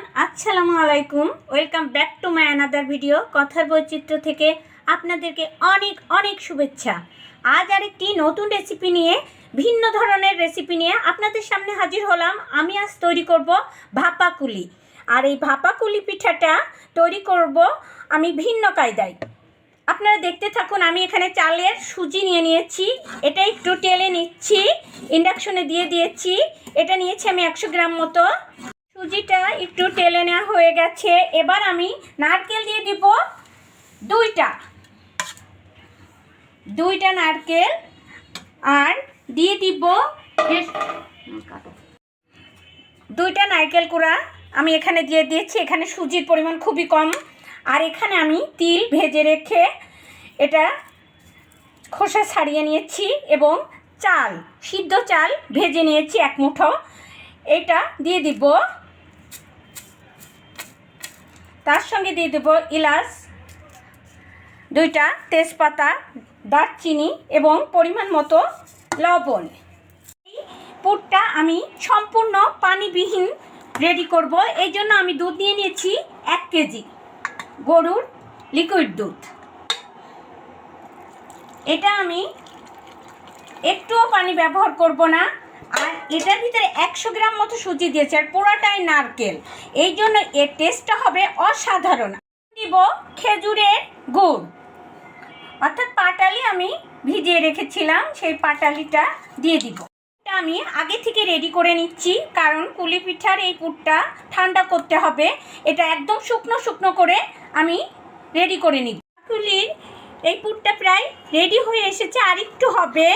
Everyone, আসসালামু আলাইকুম। Welcome back to my another video, কথার বৈচিত্র্য থেকে আপনাদেরকে অনেক অনেক শুভেচ্ছা। আজ আরেকটি নতুন রেসিপি নিয়ে, ভিন্ন ধরনের রেসিপি নিয়ে আপনাদের সামনে হাজির হলাম। আমি আজ তৈরি করব ভাপাকুলি। আর এই ভাপাকুলি পিঠাটা তৈরি করব আমি ভিন্ন কায়দায়। আপনারা দেখতে থাকুন, আমি এখানে চালের সুজি নিয়ে নিয়েছি। এটা একটু টেলে নিচ্ছি ইন্ডাকশনে দিয়ে দিয়েছি। এটা নিয়েছি আমি একশো গ্রাম মতো। সুজিটা একটু টেলে নেওয়া হয়ে গেছে। এবার আমি নারকেল দিয়ে দিব দুইটা। দুইটা নারকেল আর দিয়ে দিব দুইটা নারকেল কুড়া আমি এখানে দিয়ে দিয়েছি। এখানে সুজির পরিমাণ খুবই কম। আর এখানে আমি তিল ভেজে রেখে এটা খোসা ছাড়িয়ে নিয়েছি এবং চাল, সিদ্ধ চাল ভেজে নিয়েছি এক মুঠো। এটা দিয়ে দিব তার সঙ্গে দিয়ে দেব ইলাচ, দুইটা তেজপাতা, দারচিনি এবং পরিমাণ মতো লবণ। এই পুরটা আমি সম্পূর্ণ পানিবিহীন রেডি করব। এই জন্য আমি দুধ নিয়ে নিয়েছি এক কেজি গরুর লিকুইড দুধ। এটা আমি একটুও পানি ব্যবহার করব না। আর এটার ভিতরে একশো গ্রাম মতো সুজি দিয়েছে, আর পুরাটাই নারকেল। এই জন্য এর টেস্টটা হবে অসাধারণ। দিব খেজুরের গুড়। অর্থাৎ পাটালি আমি ভিজিয়ে রেখেছিলাম, সেই পাটালিটা দিয়ে দিব। এটা আমি আগে থেকে রেডি করে নিচ্ছি, কারণ কুলি পিঠার এই পুরটা ঠান্ডা করতে হবে। এটা একদম শুকনো শুকনো করে আমি রেডি করে নিব। কুলির এই পুরটা প্রায় রেডি হয়ে এসেছে, আর একটু হবে।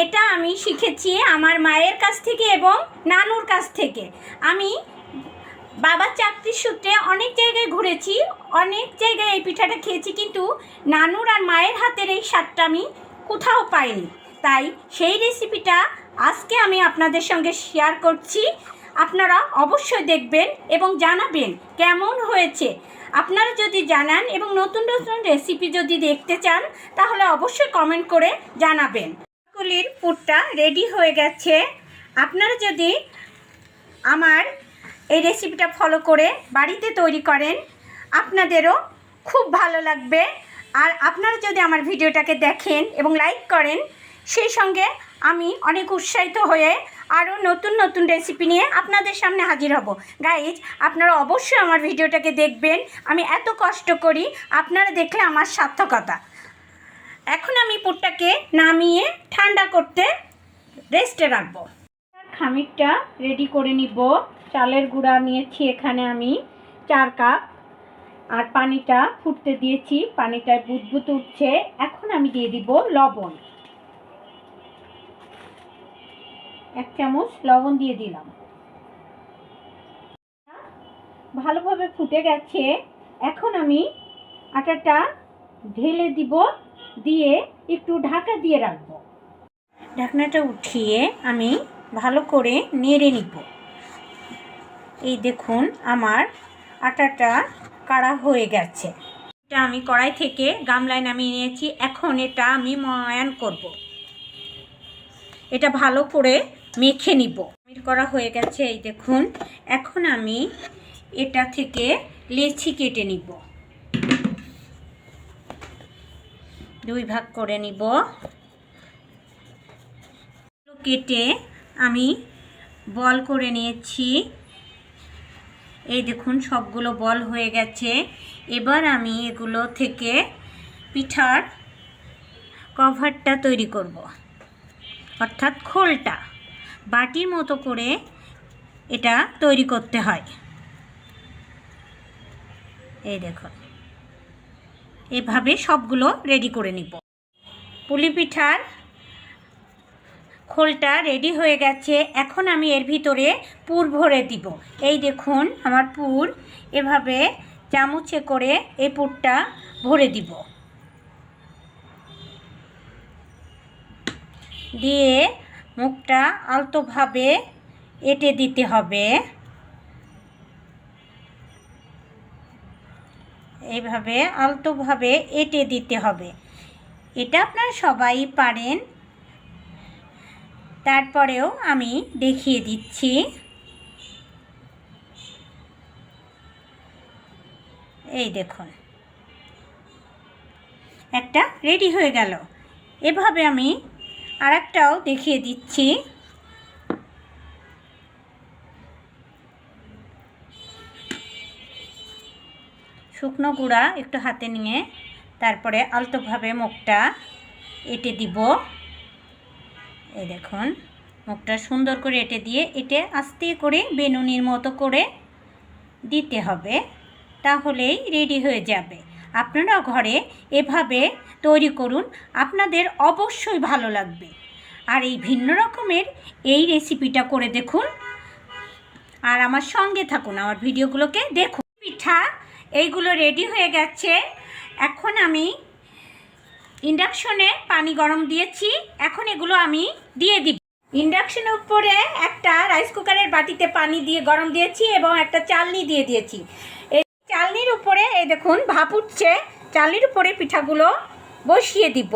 এটা আমি শিখেছি আমার মায়ের কাছ থেকে এবং নানুর কাছ থেকে। আমি বাবার চাকরির সূত্রে অনেক জায়গায় ঘুরেছি, অনেক জায়গায় এই পিঠাটা খেয়েছি, কিন্তু নানুর আর মায়ের হাতের এই স্বাদটা আমি কোথাও পাইনি। তাই সেই রেসিপিটা আজকে আমি আপনাদের সঙ্গে শেয়ার করছি। আপনারা অবশ্যই দেখবেন এবং জানাবেন কেমন হয়েছে। আপনারা যদি জানান এবং নতুন নতুন রেসিপি যদি দেখতে চান, তাহলে অবশ্যই কমেন্ট করে জানাবেন। কুলির পুরটা রেডি হয়ে গেছে। আপনারা যদি আমার এই রেসিপিটা ফলো করে বাড়িতে তৈরি করেন, আপনাদেরও খুব ভালো লাগবে। আর আপনারা যদি আমার ভিডিওটাকে দেখেন এবং লাইক করেন, সেই সঙ্গে আমি অনেক উৎসাহিত হয়ে আরও নতুন নতুন রেসিপি নিয়ে আপনাদের সামনে হাজির হব। গাইজ আপনারা অবশ্যই আমার ভিডিওটাকে দেখবেন। আমি এত কষ্ট করি, আপনারা দেখলে আমার সার্থকতা। এখন আমি পুরটাকে নামিয়ে ঠান্ডা করতে রেস্টে রাখব। খামিরটা রেডি করে নিব। চালের গুঁড়া নিয়েছি এখানে আমি চার কাপ। আর পানিটা ফুটতে দিয়েছি পানিটা বুদবুত উঠছে। এখন আমি দিয়ে দিব লবণ। এক চামচ লবণ দিয়ে দিলাম। ভালোভাবে ফুটে গেছে। এখন আমি আটাটা ঢেলে দিব। দিয়ে একটু ঢাকা দিয়ে রাখব। ঢাকনাটা উঠিয়ে আমি ভালো করে নেড়ে নিব। এই দেখুন, আমার আটাটা কাড়া হয়ে গেছে। এটা আমি কড়াই থেকে গামলায় নামিয়ে নিয়েছি। এখন এটা আমি ময়ান করব। এটা ভালো করে মেখে নিব। করা হয়ে গেছে, এই দেখুন। এখন আমি এটা থেকে লেচি কেটে নিব। দুই ভাগ করে নিব। কেটে আমি বল করে নিয়েছি। এই দেখুন, সবগুলো বল হয়ে গেছে। এবার আমি এগুলো থেকে পিঠার কভারটা তৈরি করব। অর্থাৎ খোলটা, বাটির মতো করে এটা তৈরি করতে হয়। এই দেখুন। এভাবে সবগুলো রেডি করে নিব। পুলি পিঠার খোলটা রেডি হয়ে গেছে। এখন আমি এর ভিতরে পুর ভরে দিব। এই দেখুন, আমার পুর এভাবে চামচে করে এই পুরটা ভরে দিব। দিয়ে মুখটা আলতোভাবে এঁটে দিতে হবে। এইভাবে আলতোভাবে এঁটে দিতে হবে। এটা আপনারা সবাই পারেন। তারপরেও আমি দেখিয়ে দিচ্ছি। এই দেখুন। একটা রেডি হয়ে গেল। এভাবে আমি আরেকটাও দেখিয়ে দিচ্ছি। শুকনো গুঁড়া একটু হাতে নিয়ে তারপরে আলতোভাবে মুখটা এঁটে দিব। এই দেখুন, মুখটা সুন্দর করে এটে দিয়ে এটে আস্তে করে বেনুনির মতো করে দিতে হবে, তাহলেই রেডি হয়ে যাবে। আপনারা ঘরে এভাবে তৈরি করুন, আপনাদের অবশ্যই ভালো লাগবে। আর এই ভিন্ন রকমের এই রেসিপিটা করে দেখুন। আর আমার সঙ্গে থাকুন, আমার ভিডিওগুলোকে দেখুন। পিঠা এইগুলো রেডি হয়ে গেছে। এখন আমি ইন্ডাকশনে পানি গরম দিয়েছি। এখন এগুলো আমি দিয়ে দিব। ইন্ডাকশনের উপরে একটা রাইস কুকারের বাটিতে পানি দিয়ে গরম দিয়েছি এবং একটা চালনি দিয়ে দিয়েছি। এই চালনির উপরে, এই দেখুন, ভাপ উঠছে। চালনির উপরে পিঠাগুলো বসিয়ে দিব।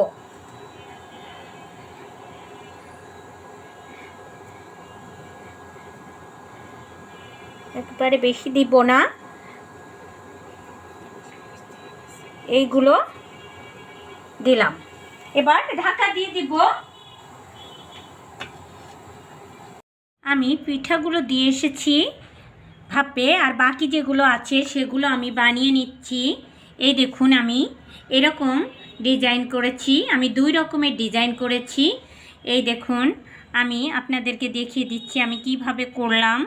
একবারে বেশি দিব না। এইগুলো দিলাম। এবার ঢাকা দিয়ে দিব। আমি পিঠাগুলো দিয়ে এসেছি ভাপে, আর বাকি যেগুলো আছে সেগুলো আমি বানিয়ে নিচ্ছি। এই দেখুন আমি এরকম ডিজাইন করেছি, আমি দুই রকমের ডিজাইন করেছি। এই দেখুন, আমি আপনাদেরকে দেখিয়ে দিচ্ছি আমি কীভাবে করলাম।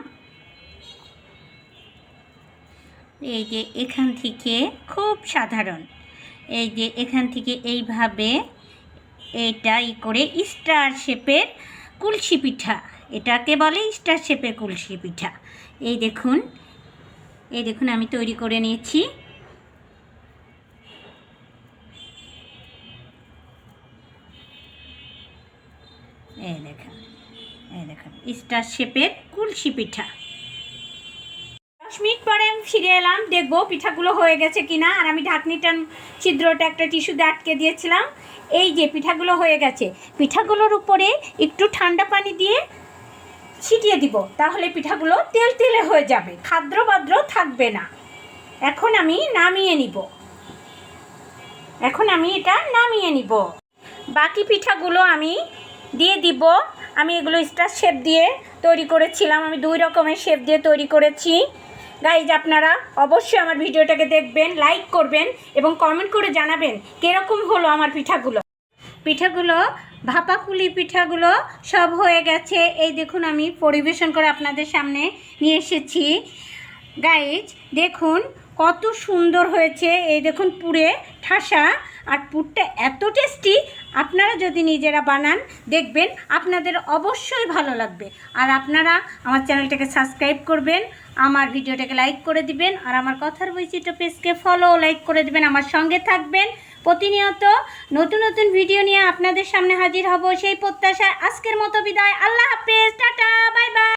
এই যে এখান থেকে খুব সাধারণ। এই যে এখান থেকে এইভাবে এটাই করে স্টার শেপের কুলসি পিঠা, এটাকে বলে স্টার শেপের কুলসি পিঠা। এই দেখুন এই দেখুন আমি তৈরি করে নিয়েছি। এই দেখুন এই দেখুন, স্টার শেপের কুলসি পিঠা। পরে ফিরে এলাম, দেখব পিঠাগুলো হয়ে গেছে কিনা। আর আমি ঢাকনিটা ছিদ্রটা একটা টিস্যুতে আটকে দিয়েছিলাম। এই যে পিঠাগুলো হয়ে গেছে। পিঠাগুলোর উপরে একটু ঠান্ডা পানি দিয়ে ছিটিয়ে দিব, তাহলে পিঠাগুলো তেল তেলে হয়ে যাবে। খাদ্র বাদ্র থাকবে না। এখন আমি নামিয়ে নিব। এখন আমি এটা নামিয়ে নিব। বাকি পিঠাগুলো আমি দিয়ে দিব। আমি এগুলো স্টার শেপ দিয়ে তৈরি করেছিলাম। আমি দুই রকমের শেপ দিয়ে তৈরি করেছি। গাইজ আপনারা অবশ্যই আমার ভিডিওটাকে দেখবেন লাইক করবেন এবং কমেন্ট করে জানাবেন কীরকম হলো আমার পিঠাগুলো। পিঠাগুলো, ভাপাকুলি পিঠাগুলো সব হয়ে গেছে। এই দেখুন, আমি পরিবেশন করে আপনাদের সামনে নিয়ে এসেছি। গাইজ দেখুন কত সুন্দর হয়েছে। এই দেখুন, পুরে ঠাসা আর পুরটা এত টেস্টি আপনারা যদি নিজেরা বানান, দেখবেন আপনাদের অবশ্যই ভালো লাগবে। আর আপনারা আমার চ্যানেলটাকে সাবস্ক্রাইব করবেন, আমার ভিডিওটাকে লাইক করে দিবেন, আর আমার কথার বৈচিত্র্য পেজকে ফলো লাইক করে দিবেন, আমার সঙ্গে থাকবেন। প্রতিনিয়ত নতুন নতুন ভিডিও নিয়ে আপনাদের সামনে হাজির হব সেই প্রত্যাশায় আজকের মতো বিদায়। আল্লাহ হাফেজ, টাটা বাই বাই